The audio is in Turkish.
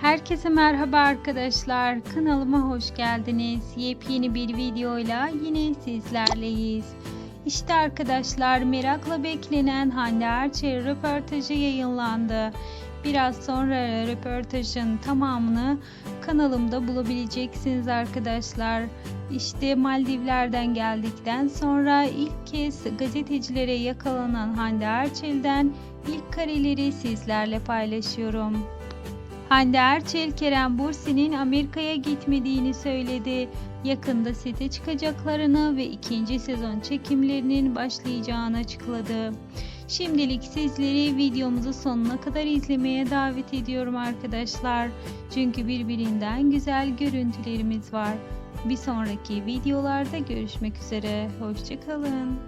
Herkese merhaba arkadaşlar. Kanalıma hoş geldiniz. Yepyeni bir videoyla yine sizlerleyiz. İşte arkadaşlar merakla beklenen Hande Erçel röportajı yayınlandı. Biraz sonra röportajın tamamını kanalımda bulabileceksiniz arkadaşlar. İşte Maldivler'den geldikten sonra ilk kez gazetecilere yakalanan Hande Erçel'den ilk kareleri sizlerle paylaşıyorum. Hande Erçel, Kerem Bürsin'in Amerika'ya gitmediğini söyledi. Yakında sete çıkacaklarını ve ikinci sezon çekimlerinin başlayacağını açıkladı. Şimdilik sizleri videomuzu sonuna kadar izlemeye davet ediyorum arkadaşlar. Çünkü birbirinden güzel görüntülerimiz var. Bir sonraki videolarda görüşmek üzere. Hoşçakalın.